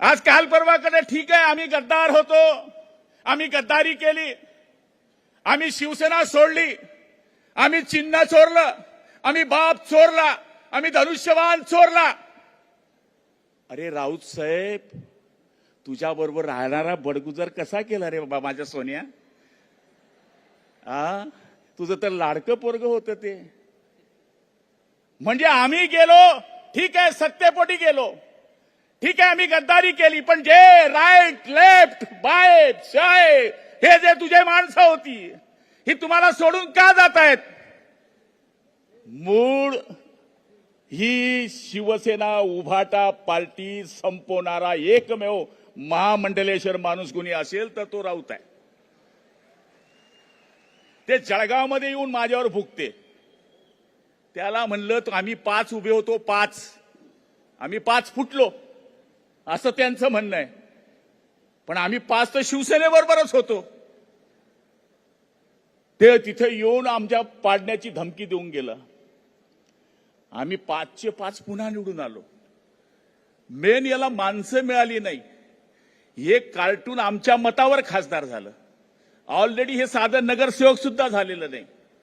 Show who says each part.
Speaker 1: आज काल परवाकडे ठीक आहे आम्ही गद्दार होतो. आम्ही गद्दारी केली. आम्ही शिवसेना सोडली. आम्ही चिन्ह चोरलं. आम्ही बाप चोरला. आम्ही धनुष्यवान चोरला. अरे राऊत साहेब तुझ्या बरोबर राहणारा बडगुजर कसा केला रे बाबा माझ्या सोन्या? आ? तुझं तर लाडकं पोरग होतं ते. म्हणजे आम्ही गेलो ठीक आहे सत्तेपोटी गेलो. ठीक आहे आम्ही गद्दारी केली पण जे राईट लेफ्ट बाय शाय हे जे तुझे माणसं होती ही तुम्हाला सोडून का जात आहेत मूळ ही शिवसेना उभाटा पार्टी संपवणारा एकमेव महामंडलेश्वर माणूस कोणी असेल तर तो राऊत आहे. ते जळगावमध्ये येऊन माझ्यावर भुकते त्याला म्हणलं तर आम्ही पाच उभे होतो पाच. आम्ही पाच फुटलो. असं त्यांचं म्हणणं आहे. पण आम्ही पाच तर शिवसेनेबरोबरच होतो. ते तिथे येऊन आमच्या पाडण्याची धमकी देऊन गेलं. आम्ही पाचचे पाच पुन्हा निवडून आलो. मेन याला माणसं मिळाली नाही. हे कार्टून आमच्या मतावर खासदार झालं. ऑलरेडी हे साधं नगरसेवक सुद्धा झालेलं नाही.